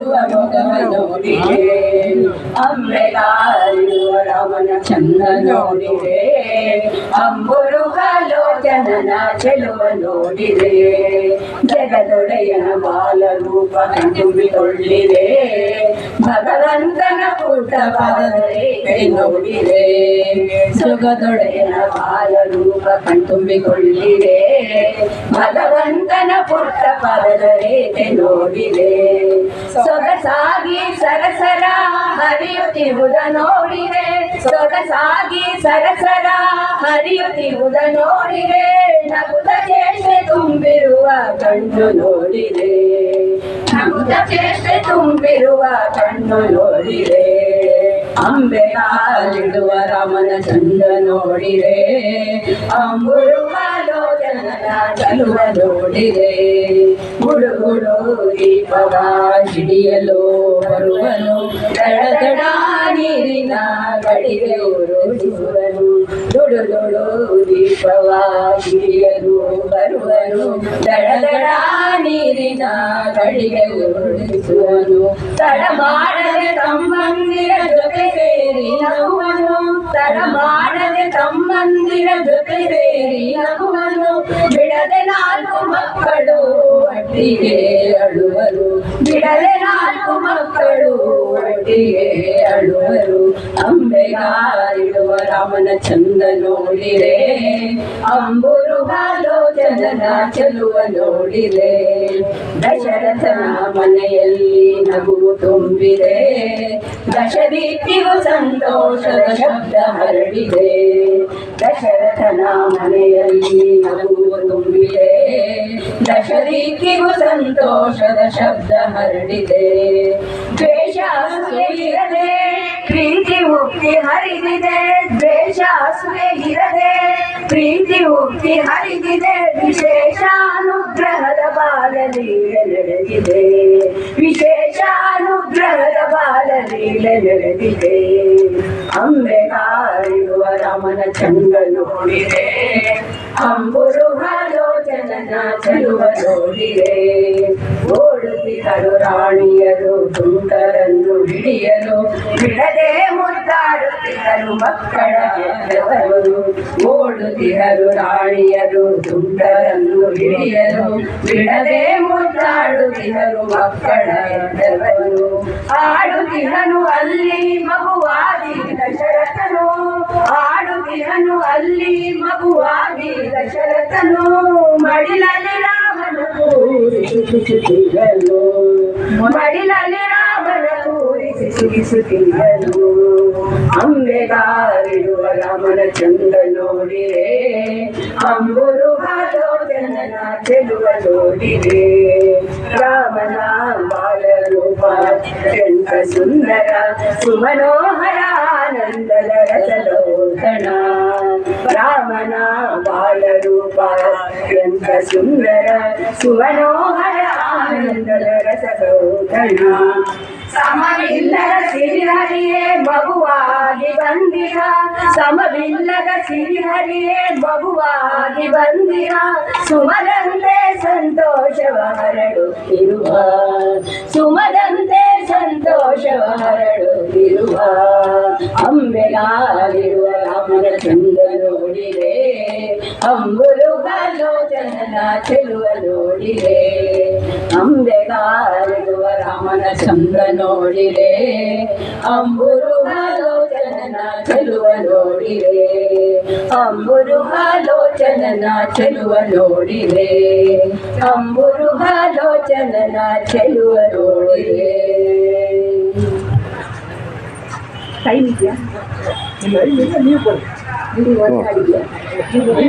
ನೋಡಿರೆ ಅಂಬೆಗಾರಿರುವ ರಾಮನ ಚಂದ ನೋಡಿರೆ ಅಂಬುರು ಜನನ ಚೆಲುವ ನೋಡಿರೆ ಜಗದೊಡೆಯನ ಬಾಲ ರೂಪ ತುಂಬಿಕೊಳ್ಳಿರೆ ಭಗವಂತನ ಪುಟ್ಟ ಪಾದರೇಖೆ ನೋಡಿರೆ ಸುಗದೊಡೆಯನ ಬಾಲ ರೂಪ ಕಣ್ತುಂಬಿಕೊಳ್ಳಿದೆ. ಭಗವಂತನ ಪುಟ್ಟ ಪದದ ರೇಖೆ ನೋಡಿದೆ. ಸೊಗಸಾಗಿ ಸರಸರ ಹರಿಯುತ್ತಿರುವುದ ನೋಡಿದೆ. ಸೊಗಸಾಗಿ ಸರಸರ ಹರಿಯುತ್ತಿರುವುದ ನೋಡಿದೆ. ನಗುತ ಚೇಷ್ಟೆ ತುಂಬಿರುವ ಕಣ್ಣು ನೋಡಿದೆ. ನಗುದ ಚೇಷ್ಟೆ ತುಂಬಿರುವ ಕಣ್ಣು ನೋಡಿದೆ ಅಂಬೆಗಾಲಿಡುವ ರಾಮನ ಚಂದ ನೋಡಿರೆ. ಅಂಬುರುವ ಲೋಚನನ ಚಲುವ ನೋಡಿರೆ. ಗುಡುಗುಡು ದೀಪವ ಹಿಡಿಯಲು ಬರುವನು. ದಡ ನೀರಿನ ಗಡಿಗೆ ದುಡು ದೀಪವ ಬರುವರು. ಬರುವನು ದಡ ದಡ ನೀರಿನ ಕಡಿಗೆ ಉರುಳಿಸುವನು. ತಡ ಮಾಡದೆ ತಮ್ಮಂದಿರ ಜೊತೆ ಸೇರಿ ನಗುವನು. ತಡ ಮಾಡದೆ ತಮ್ಮಂದಿರ ಜೊತೆ ಸೇರಿ ನಗುವನು. ಬಿಡದೆ ನಾಲ್ಕು ಮಕ್ಕಳು ಒಟ್ಟಿಗೆ ಅಳುವರು. ಬಿಡದೆ ನಾಲ್ಕು ಮಕ್ಕಳು ಒಟ್ಟಿಗೆ ಅಳುವರು. ಅಂಬೆಗಾರಿಡುವ ರಾಮನ ಚಂದ ನೋಡಿರೆ, ಅಂಬುರು ಜನನ ಚೆಲುವ ನೋಡಿರೆ. ದಶರಥನ ಮನೆಯಲ್ಲಿ ನಗುವು ತುಂಬಿದೆ ದಶದೀಪಿಗೂ ಸಂತೋಷದ ಶಬ್ದ ಹರಡಿದೆ. ದಶರಥನ ಮನೆಯಲ್ಲಿ ನಗುವು ತುಂಬಿದೆ ದಶದೀಪಿಗೂ ಸಂತೋಷದ ಶಬ್ದ ಹರಡಿದೆ. ದ್ವೇಷ ಇರದೆ ಪ್ರೀತಿ ಉಕ್ತಿ ಹರಿದಿದೆ, ದ್ವೇಷ ಅಸೂಯೆ ಇರದೆ ಪ್ರೀತಿ ಉಕ್ತಿ ಹರಿದಿದೆ ವಿಶೇಷ ಅನುಗ್ರಹದ ಬಾಲಲೀಲೆ ನಡೆದಿದೆ ವಿಶೇಷ ಅನುಗ್ರಹದ ಬಾಲಲೀಲೆ ನಡೆದಿದೆ ಅಂಬೆಗಾರಿರುವ ರಾಮನ ಚಂದ ನೋಡಿದೆ. ಅಂಬುರು ಆಲೋಚನನ ಚಲುವ ನೋಡಿದೆ. ಓಡುತ್ತಿದ್ದರು ರಾಣಿಯರು ಹಿಡಿಯಲು ಬಿಡದೆ ಮುದ್ದಾಡುತ್ತಿದ್ದರು ಮಕ್ಕಳ ಹೆತ್ತವರು ಓಡುತ್ತಿದ್ದರು ರಾಣಿಯರು ತುಂಟರನ್ನು ಹಿಡಿಯಲು. ಬಿಡದೆ ಮುದ್ದಾಡುತ್ತಿದ್ದರು ಮಕ್ಕಳ ಹೆತ್ತವರು ಆಡುತ್ತಿಹನು ಅಲ್ಲಿ ಮಗುವಾಗಿ ದಶರಥನು. ಆಡುತ್ತಿಹನು ಅಲ್ಲಿ ಮಗುವಾಗಿ ದಶರಥನು. ಮಡಿಲಲ್ಲಿ ರಾಮನು ಮಡಿಲಲ್ಲಿ ರಾಮನ ಕೂರಿಸಿ ಸುಖಿಸುತ್ತಿದ್ದನು ಅಂಬೆಗಾರಿಡುವ ರಾಮನ ಚಂದ ನೋಡಿರೆ ಅಂಬುರು ಆಲೋಚನನ ಚೆಲುವ ನೋಡಿರೆ ರಾಮನ ಬಾಲರೂಪ ಅತ್ಯಂತ ಸುಂದರ ಸುಮನೋಹರ ಆನಂದದ ರಸಲೋಕಣ ರಾಮನ ಬಾಲರೂಪ ಅತ್ಯಂತ ಸುಂದರ ಸುಮನೋಹರ ಆನಂದದ ರಸಲೋಕಣ ಸಮವಿಲ್ಲದ ಸಿರಿಹರಿಯೇ ಬಗುವಾಗಿ ಬಂದಿರ. ಸಮವಿಲ್ಲದ ಸಿರಿಹರಿಯೇ ಬಗುವಾಗಿ ಬಂದಿರ. ಸುಮದಂತೆ ಸಂತೋಷವ ಹರಡುತ್ತಿರುವ. ಸುಮದಂತೆ ಸಂತೋಷವ ಹರಡುತ್ತಿರುವ. ಅಂಬೆಗಾಗಿರುವ ರಾಮನ ಚಂದ ನೋಡಿದೆ. ಅಂಬುರು ಗಾಲೋಚನನ ಚೆಲುವ ನೋಡಿರೆ ಅಂಬೆಗಾಲಿರುವ ರಾಮನ ಚಂದ ನೋಡಿರೆ ಅಂಬುರು ಗಾಲೋಚನನ ಚೆಲುವ ನೋಡಿರೆ ಅಂಬುರು ಗಾಲೋಚನನ ಚೆಲುವ ನೋಡಿರೆ ಅಂಬುರು ಗಾಲೋಚನನ ಚೆಲುವ ನೋಡಿರೆ ಟೈಮ್ ಇದೆಯಾ ನೀವು